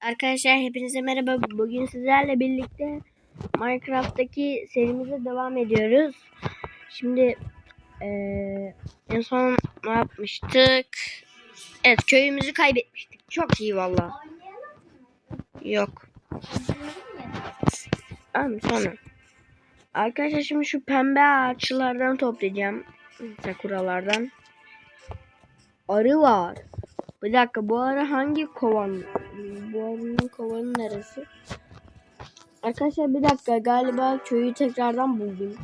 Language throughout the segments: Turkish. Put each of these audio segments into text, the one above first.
Arkadaşlar hepinize merhaba. Bugün sizlerle birlikte Minecraft'taki serimize devam ediyoruz. Şimdi eee, en son ne yapmıştık? Evet köyümüzü kaybetmiştik. Çok iyi valla. Yok. Tamam sonra. Arkadaşlar şimdi şu pembe ağaçlardan toplayacağım. Sakuralardan. Arı var. Bir dakika bu arı hangi kovan? Bu arının kovanı neresi? Arkadaşlar bir dakika galiba köyü tekrardan buldum.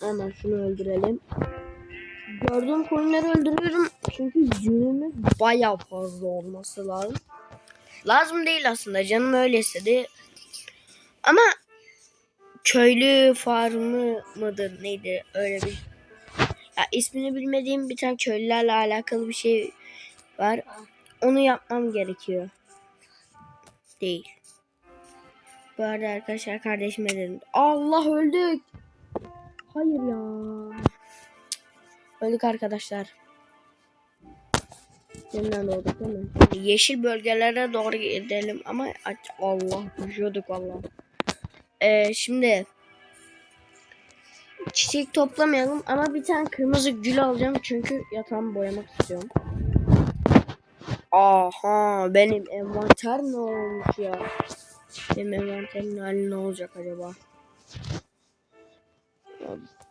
Hemen şunu öldürelim. Gördüğüm koyunları öldürüyorum. Çünkü yünümüz baya fazla olması lazım. Lazım değil aslında canım öyle istedi. Ama köylü farmı mıdır neydi öyle bir ya ismini bilmediğim bir tane köylülerle alakalı bir şey var. Onu yapmam gerekiyor. Değil. Bu arada arkadaşlar kardeşime dedim. Allah öldük. Hayır ya. Öldük arkadaşlar. Yeniden doğduk değil mi? Yeşil bölgelere doğru gidelim ama Allah düşüyorduk valla. Ee, şimdi çiçek toplamayalım ama bir tane kırmızı gül alacağım çünkü yatağımı boyamak istiyorum. Aha benim envanter ne olmuş ya? Benim envanterimin hali ne olacak acaba?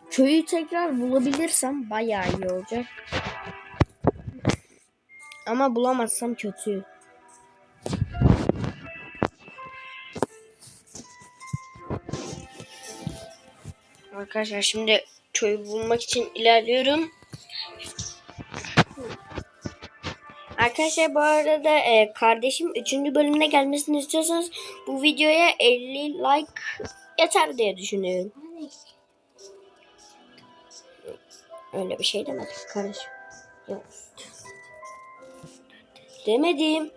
Köyü tekrar bulabilirsem bayağı iyi olacak. Ama bulamazsam kötü. Arkadaşlar şimdi köyü bulmak için ilerliyorum. Arkadaşlar bu arada e, kardeşim 3. bölümüne gelmesini istiyorsanız bu videoya 50 like yeter diye düşünüyorum. Öyle bir şey demedim kardeşim. Demedim.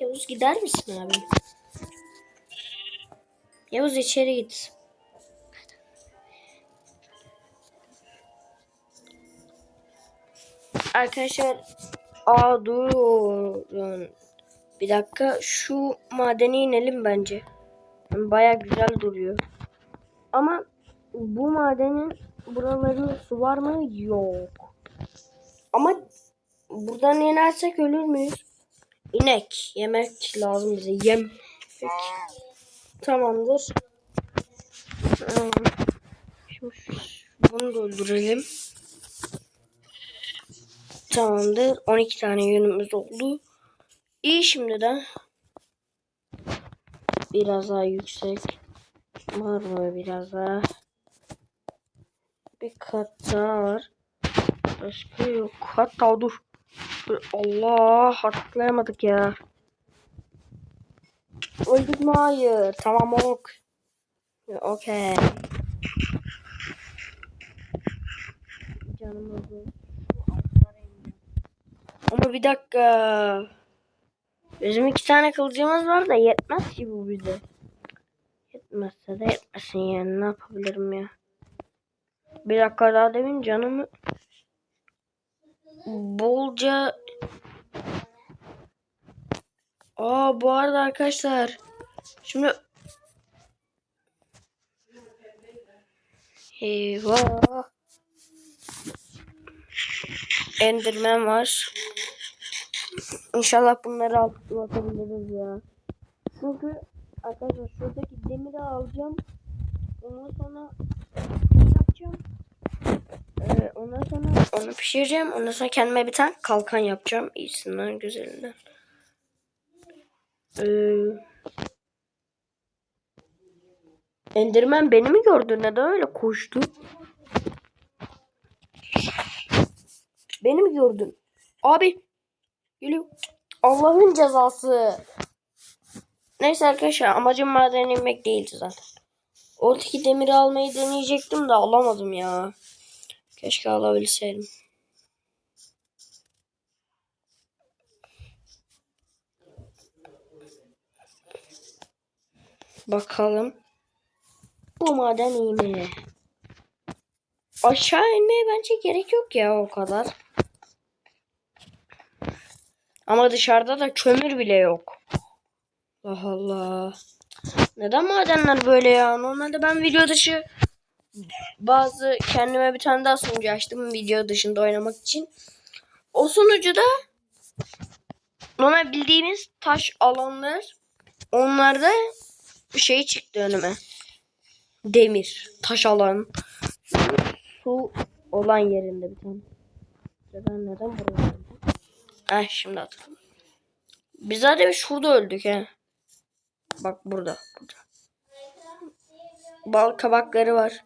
Yavuz gider misin abi? Yavuz içeri git. Arkadaşlar aa durun. Bir dakika şu madene inelim bence. Baya güzel duruyor. Ama bu madenin buralarında su var mı? Yok. Ama buradan inersek ölür müyüz? İnek. Yemek lazım bize. Yemek. Tamamdır. Ee, Şimdi bunu da öldürelim. Tamamdır. 12 tane yönümüz oldu. İyi şimdi de. Biraz daha yüksek. Var mı biraz daha? Bir kat daha var. Başka yok. Hatta dur. Allah atlayamadık ya. Öldük mü? Hayır. Tamam ok. Okey. Canım oldu. Ama bir dakika. Bizim iki tane kılıcımız var da yetmez ki bu bize. Yetmezse de yetmesin yani ne yapabilirim ya. Bir dakika daha demin canımı bolca Aa bu arada arkadaşlar şimdi Eyvah Enderman var. İnşallah bunları atlatabiliriz ya. Çünkü arkadaşlar şuradaki demiri alacağım. Ondan sonra yapacağım? Ee, ondan sonra onu pişireceğim. Ondan sonra kendime bir tane kalkan yapacağım. İyisinden güzelinden. Ee, Enderman beni mi gördü? Neden öyle koştu? Beni mi gördün? Abi. Geliyor. Allah'ın cezası. Neyse arkadaşlar amacım maden inmek değildi zaten. Oradaki demiri almayı deneyecektim de alamadım ya. Keşke alabilseydim. Bakalım. Bu maden iyi mi? Aşağı inmeye bence gerek yok ya o kadar. Ama dışarıda da kömür bile yok. Allah Allah. Neden madenler böyle ya? Normalde ben video dışı bazı kendime bir tane daha sunucu açtım video dışında oynamak için. O sunucuda normal bildiğimiz taş alanlar onlarda şey çıktı önüme. Demir, taş alan. Su olan yerinde bir tane. Ben neden buraya geldim? Heh şimdi hatırladım. Biz zaten şurada öldük he. Bak burada. burada. Bal kabakları var.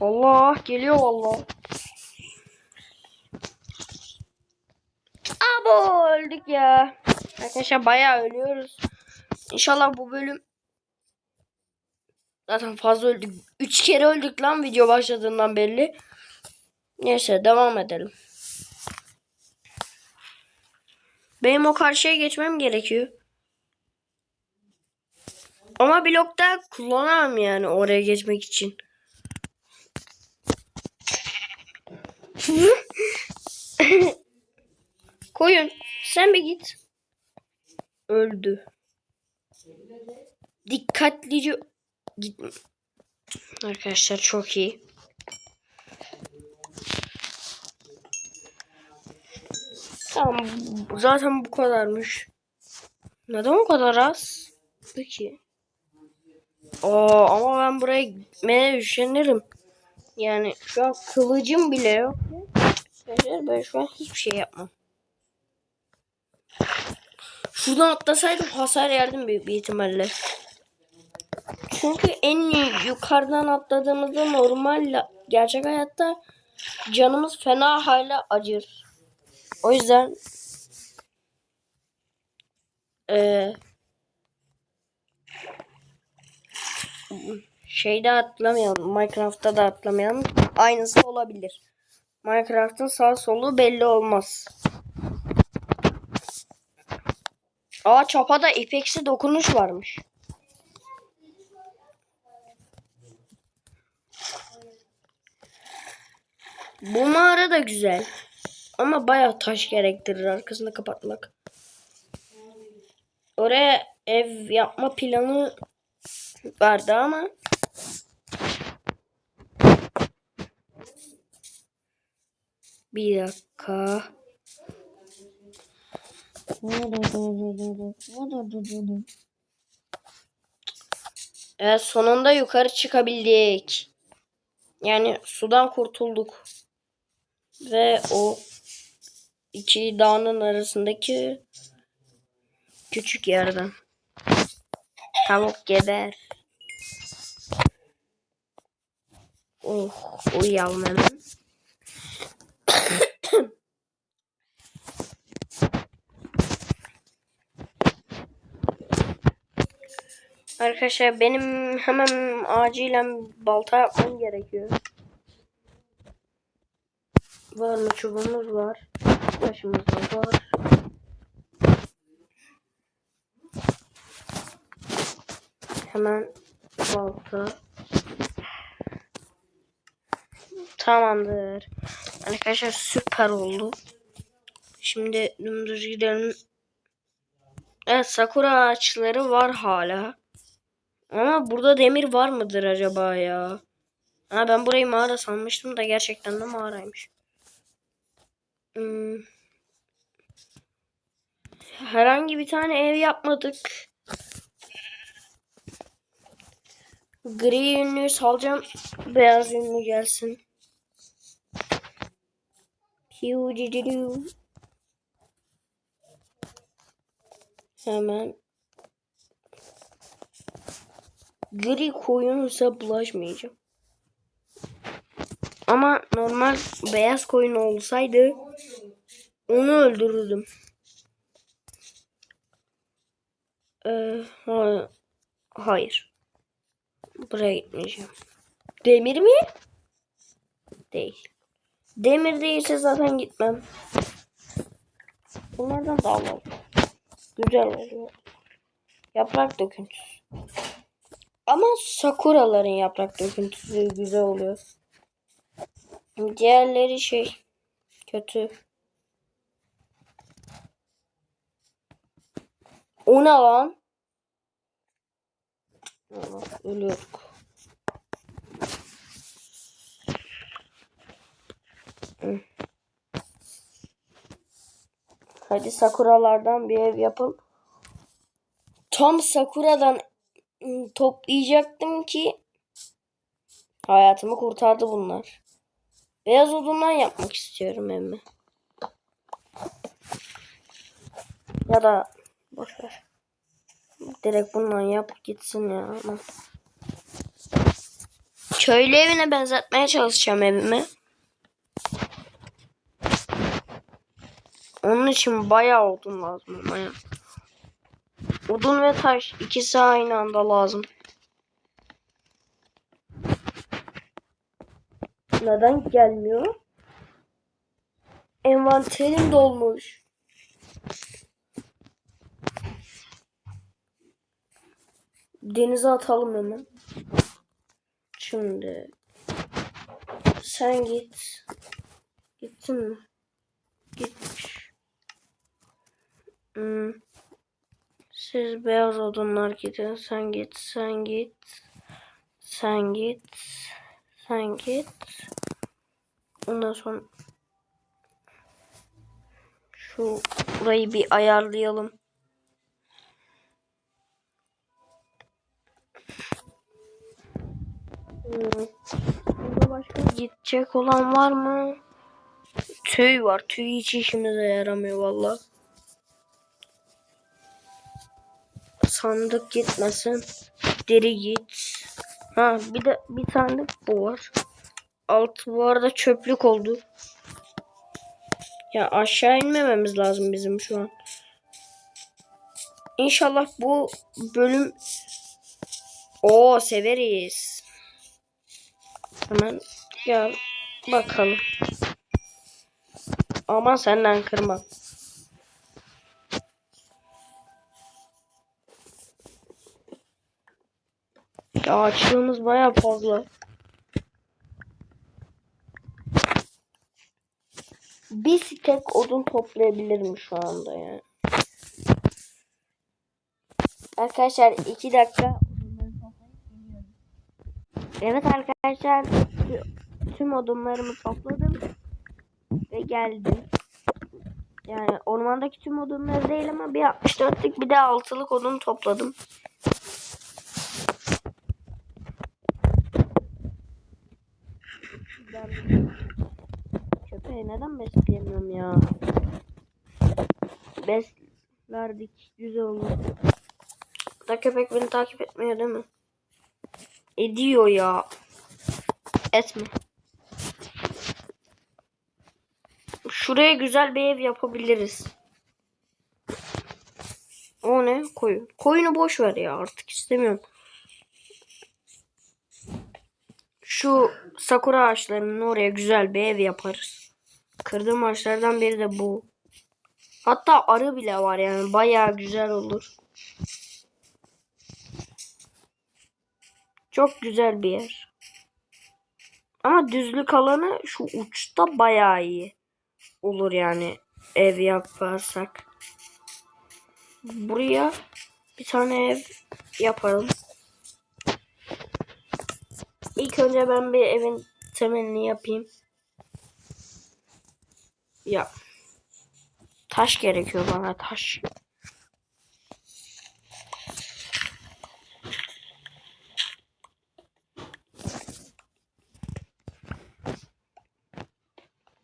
Allah geliyor vallahi. Abo öldük ya. Arkadaşlar bayağı ölüyoruz. İnşallah bu bölüm zaten fazla öldük. Üç kere öldük lan video başladığından belli. Neyse devam edelim. Benim o karşıya geçmem gerekiyor. Ama blokta kullanamam yani oraya geçmek için. Koyun sen bir git. Öldü. Dikkatlice Arkadaşlar çok iyi. Tamam zaten bu kadarmış. Neden o kadar az? Peki. Aa, ama ben buraya gitmeye üşenirim. Yani şu an kılıcım bile yok. Arkadaşlar ben şu an hiçbir şey yapmam. Şuradan atlasaydım hasar yerdim büyük bir ihtimalle. Çünkü en yukarıdan atladığımızda normal gerçek hayatta canımız fena hala acır. O yüzden eee şeyde atlamayalım. Minecraft'ta da atlamayalım. Aynısı olabilir. Minecraft'ın sağ solu belli olmaz. Aa çapada ipeksi dokunuş varmış. Bu mağara da güzel. Ama bayağı taş gerektirir arkasını kapatmak. Oraya ev yapma planı vardı ama bir dakika. Evet sonunda yukarı çıkabildik. Yani sudan kurtulduk. Ve o iki dağın arasındaki küçük yerden. Tavuk geber. Oh uyuyalım hemen. Arkadaşlar benim hemen acilen balta yapmam gerekiyor. Var mı çubuğumuz var. Taşımız da var. Hemen balta. Tamamdır. Arkadaşlar süper oldu. Şimdi dümdüz gidelim. Evet sakura ağaçları var hala. Ama burada demir var mıdır acaba ya? Ha ben burayı mağara sanmıştım da gerçekten de mağaraymış. Hmm. Herhangi bir tane ev yapmadık. Gri yünlüğü salacağım. Beyaz yünlü gelsin. Hemen gri koyunsa bulaşmayacağım. Ama normal beyaz koyun olsaydı onu öldürürdüm. Ee, ha- hayır. Buraya gitmeyeceğim. Demir mi? Değil. Demir değilse zaten gitmem. Bunlardan da alalım. Güzel oluyor. Yaprak döküntüsü. Ama sakuraların yaprak döküntüsü güzel oluyor. Diğerleri şey kötü. O ne lan? Ölüyorduk. Hadi sakuralardan bir ev yapalım. Tam sakuradan ım, toplayacaktım ki hayatımı kurtardı bunlar. Beyaz odundan yapmak istiyorum evimi. Ya da boş ver. Direkt bundan yap gitsin ya. Köylü evine benzetmeye çalışacağım evimi. Onun için bayağı odun lazım ama ya. Odun ve taş ikisi aynı anda lazım. Neden gelmiyor? Envanterim dolmuş. Denize atalım hemen. Şimdi sen git. Gittin mi? Gitmiş. Hmm. Siz beyaz odunlar gidin. Sen git, sen git. Sen git. Sen git. Ondan sonra şu burayı bir ayarlayalım. Hmm. Burada başka gidecek olan var mı? Tüy var. Tüy hiç işimize yaramıyor valla. Sandık gitmesin. Deri git. Ha bir de bir sandık bu var. Altı bu arada çöplük oldu. Ya aşağı inmememiz lazım bizim şu an. İnşallah bu bölüm o severiz. Hemen gel bakalım. Aman senden kırma. Ya açlığımız baya fazla. Bir stek odun toplayabilirim şu anda yani. Arkadaşlar iki dakika Evet arkadaşlar tüm odunlarımı topladım ve geldim. Yani ormandaki tüm odunları değil ama bir 64'lük bir de 6'lık odun topladım. Ben köpeği neden besleyemiyorum ya? Beslerdik güzel olur. Da köpek beni takip etmiyor değil mi? Ediyor ya. Etme. Şuraya güzel bir ev yapabiliriz. O ne? Koyun. Koyunu boş ver ya artık istemiyorum. Şu sakura ağaçlarının oraya güzel bir ev yaparız. Kırdığım ağaçlardan biri de bu. Hatta arı bile var yani bayağı güzel olur. Çok güzel bir yer. Ama düzlük alanı şu uçta bayağı iyi. Olur yani ev yaparsak. Buraya bir tane ev yaparım. Önce ben bir evin temelini yapayım. Ya. Taş gerekiyor bana taş.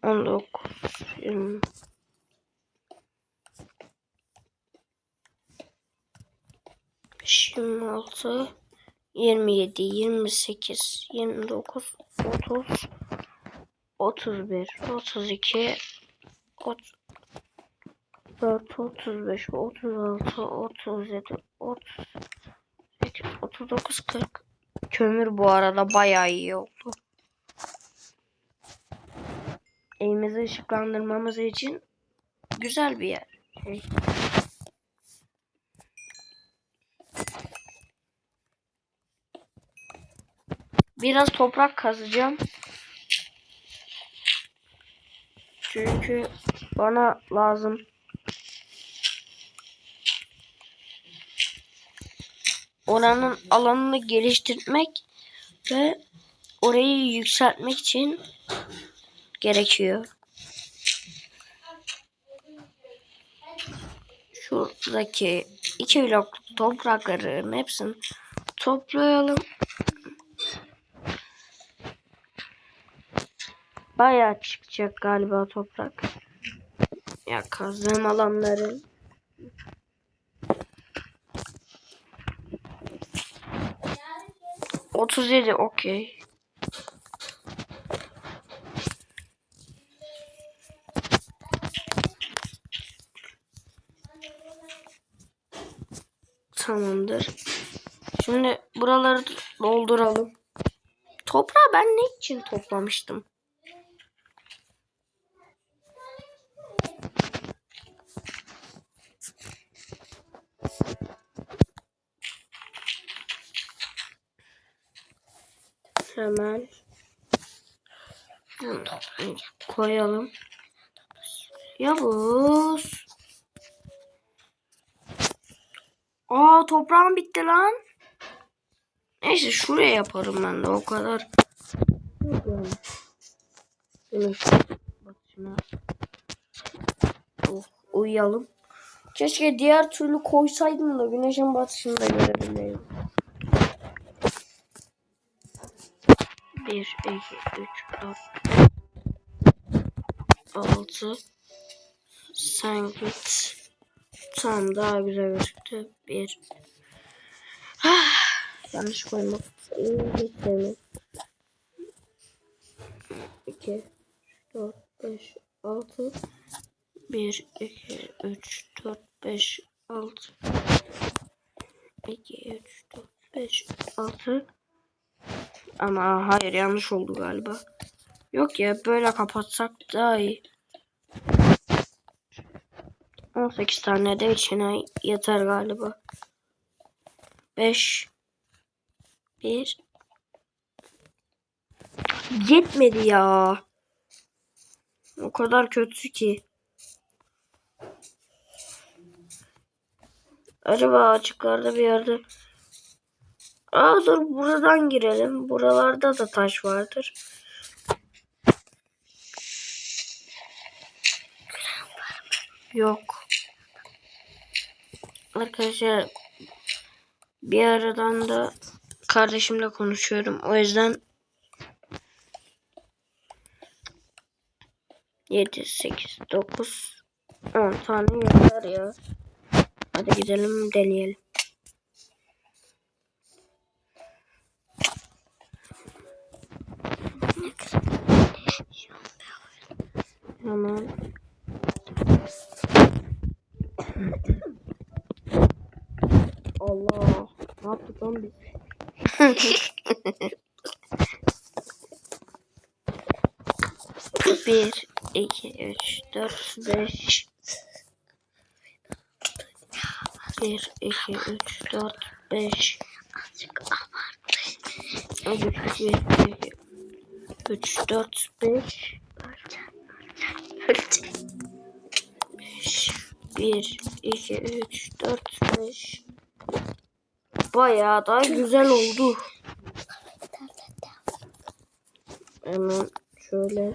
On dokuz, 27, 28, 29, 30, 31, 32, 30, 34, 35, 36, 37, 38, 39, 40. Kömür bu arada bayağı iyi oldu. Evimizi ışıklandırmamız için güzel bir yer. Şey. Biraz toprak kazacağım. Çünkü bana lazım. Oranın alanını geliştirmek ve orayı yükseltmek için gerekiyor. Şuradaki iki blok toprakların hepsini toplayalım. Bayağı çıkacak galiba toprak. Ya kazdığım alanların. Otuz yedi okey. Tamamdır. Şimdi buraları dolduralım. Toprağı ben ne için toplamıştım? Hemen bunu koyalım. Yavuz. Aa toprağım bitti lan. Neyse şuraya yaparım ben de o kadar. Batışına. Oh, uyuyalım. Keşke diğer türlü koysaydım da güneşin batışını da görebileyim. 1, 2, 3, 4, 6 Sen git. Tamam daha güzel gözüktü. 1 Yanlış koymak. Hiç sevmem. 2 4 5 6 1 2 3 4 5 6 2 3 4 5 6 ama hayır yanlış oldu galiba. Yok ya böyle kapatsak daha iyi. 18 tane de içine yeter galiba. 5 1 Yetmedi ya. O kadar kötü ki. Acaba açıklarda bir yerde Aa dur buradan girelim. Buralarda da taş vardır. Yok. Arkadaşlar bir aradan da kardeşimle konuşuyorum. O yüzden 7, 8, 9, 10 tane yeter ya. Hadi gidelim deneyelim. Hemen. Allah. Ne yaptık lan biz? Bir, iki, üç, dört, beş. Bir, iki, üç, dört, beş. Azıcık abartmış. Bir, iki, üç, dört, beş. Beş. Bir, iki, üç, dört, beş. Bayağı da güzel oldu. Hemen şöyle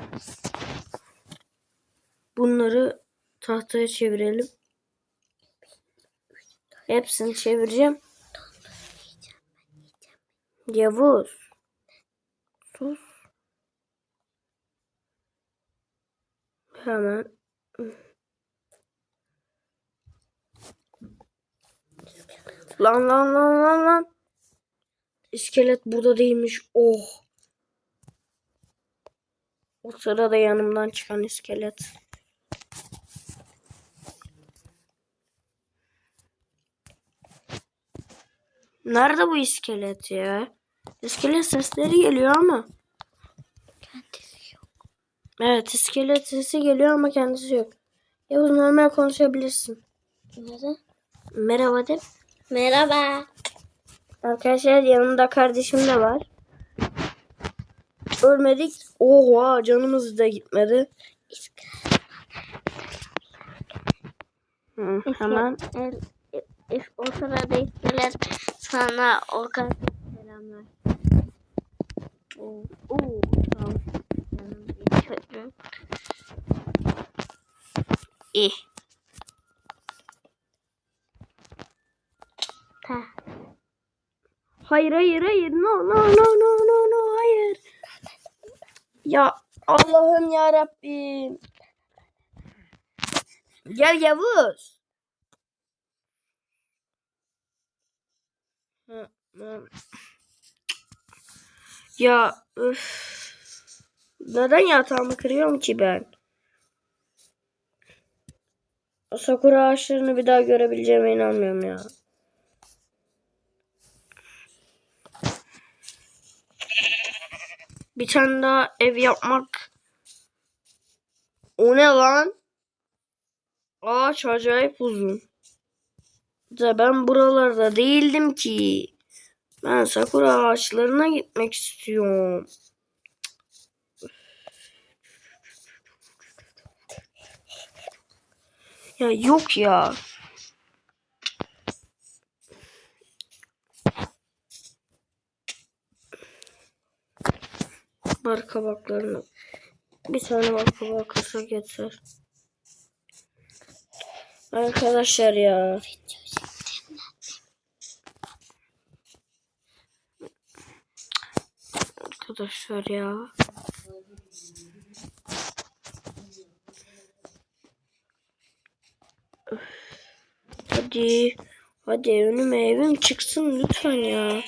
bunları tahtaya çevirelim. Hepsini çevireceğim. Yavuz. Sus. Hemen. Lan lan lan lan lan. İskelet burada değilmiş. Oh. O sırada yanımdan çıkan iskelet. Nerede bu iskelet ya? İskelet sesleri geliyor ama. Evet iskelet sesi geliyor ama kendisi yok. Yavuz normal konuşabilirsin. Neden? Merhaba de. Merhaba. Arkadaşlar yanımda kardeşim de var. Ölmedik. Oha canımız da gitmedi. Hı, hemen. O sırada iskele sana o kadar selamlar. Oo, oo, çocuğum. İyi. Ha. Hayır hayır hayır. No no no no no no hayır. Ya Allah'ım ya Rabbim. Gel Yavuz. Ya üf. Neden yatağımı kırıyorum ki ben? Sakura ağaçlarını bir daha görebileceğime inanmıyorum ya. Bir tane daha ev yapmak. O ne lan? Ağaç acayip uzun. Da ben buralarda değildim ki. Ben sakura ağaçlarına gitmek istiyorum. Ya yok ya. Var kabaklarını. Bir tane bak kabağı kırsak yeter. Arkadaşlar ya. Arkadaşlar ya. Hadi. Hadi önüme evim çıksın lütfen ya.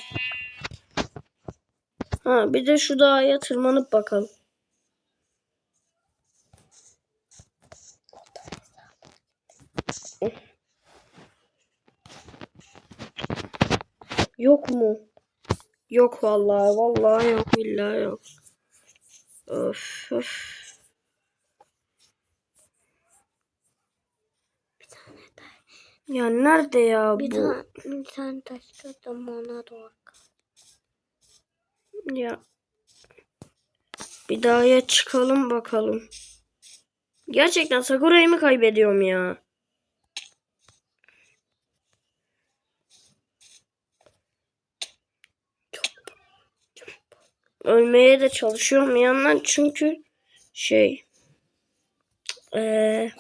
Ha bir de şu dağa tırmanıp bakalım. Yok mu? Yok vallahi. Vallahi yok. Billahi yok. Öf öf. Ya nerede ya Bir bu? tane, bir tane taş gördüm ona doğru. Ya. Bir daha ya çıkalım bakalım. Gerçekten Sakura'yı mı kaybediyorum ya? Ölmeye de çalışıyorum yandan çünkü şey eee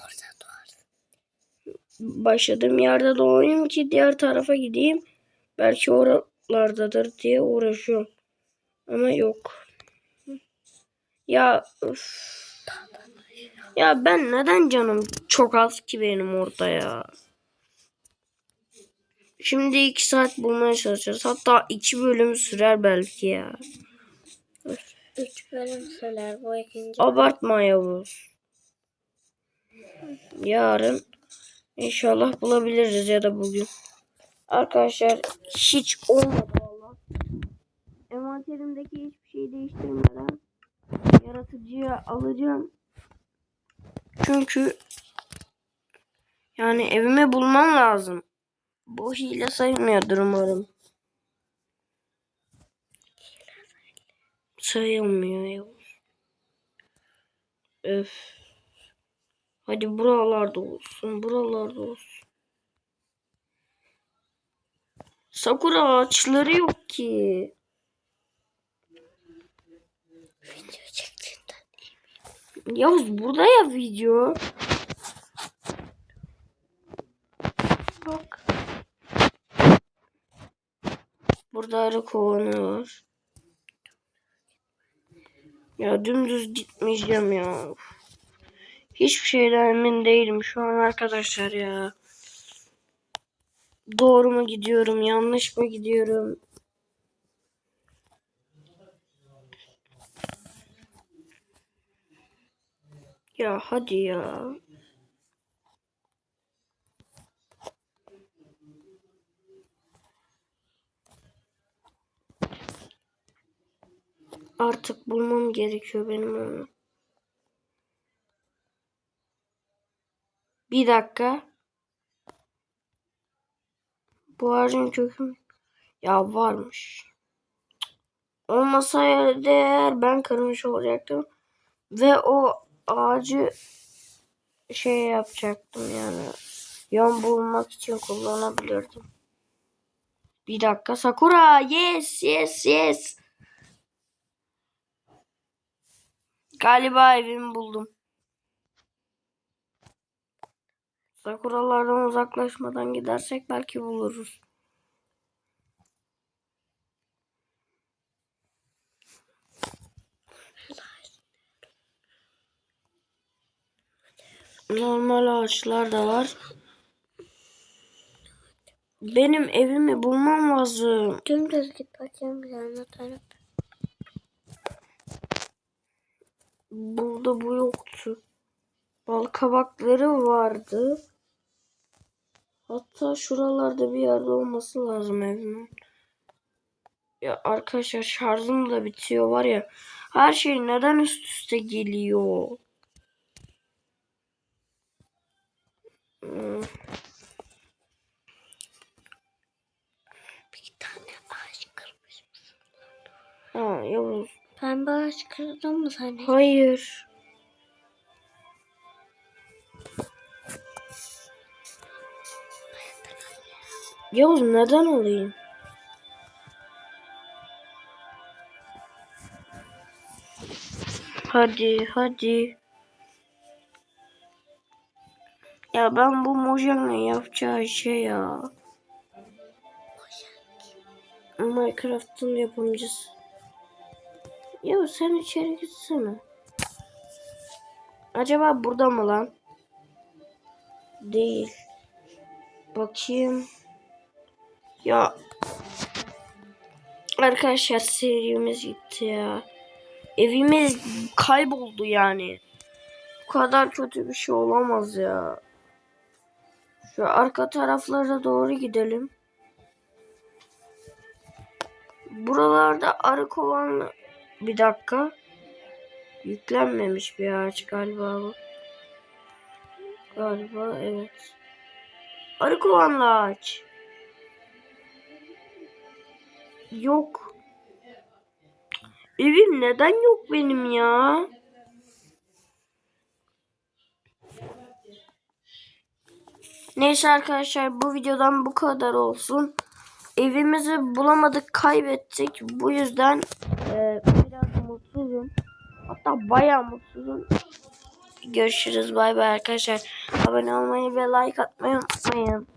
başladığım yerde doğayım ki diğer tarafa gideyim. Belki oralardadır diye uğraşıyorum. Ama yok. Ya üf. Ya ben neden canım çok az ki benim orada ya. Şimdi iki saat bulmaya çalışacağız. Hatta iki bölüm sürer belki ya. Üç bölüm sürer bu ikinci. Abartma Yavuz. Yarın inşallah bulabiliriz ya da bugün. Arkadaşlar hiç olmadı valla. Envanterimdeki hiçbir şeyi değiştirmeden yaratıcıya alacağım. Çünkü yani evimi bulmam lazım. Bu hile sayılmıyordur umarım. Sayılmıyor. Öf. Hadi buralarda olsun. Buralarda olsun. Sakura ağaçları yok ki. Video çektiğinden. Yavuz burada ya video. Bak. Burada arı kovanı var. Ya dümdüz gitmeyeceğim ya. Hiçbir şeyden emin değilim şu an arkadaşlar ya. Doğru mu gidiyorum, yanlış mı gidiyorum? Ya hadi ya. Artık bulmam gerekiyor benim onu. Bir dakika. Bu ağacın kökü? Ya varmış. Olmasaydı eğer ben kırmış olacaktım. Ve o ağacı şey yapacaktım yani. Yön bulmak için kullanabilirdim. Bir dakika Sakura. Yes yes yes. Galiba evimi buldum. Sakuralardan uzaklaşmadan gidersek belki buluruz. Normal ağaçlar da var. Benim evimi bulmam lazım. Dümdüz git bakayım yanına taraf. Burada bu yoktu. Bal kabakları vardı. Hatta şuralarda bir yerde olması lazım evimin. Ya arkadaşlar şarjım da bitiyor var ya. Her şey neden üst üste geliyor? Hmm, Bir tane ağaç kırmış. Ha, Yavuz. Pembe ağaç kırdın mı sen? Hayır. Yavuz neden olayım? Hadi hadi. Ya ben bu Mojang'ın yapacağı şey ya. Minecraft'ın yapımcısı. Ya sen içeri gitsene. Acaba burada mı lan? Değil. Bakayım. Ya. Arkadaşlar serimiz gitti ya. Evimiz kayboldu yani. Bu kadar kötü bir şey olamaz ya. Şu arka taraflara doğru gidelim. Buralarda arı kovan bir dakika. Yüklenmemiş bir ağaç galiba bu. Galiba evet. Arı kovanlı ağaç. Yok. Evim neden yok benim ya? Neyse arkadaşlar bu videodan bu kadar olsun. Evimizi bulamadık kaybettik. Bu yüzden e, biraz mutsuzum. Hatta bayağı mutsuzum. Görüşürüz bay bay arkadaşlar. Abone olmayı ve like atmayı unutmayın.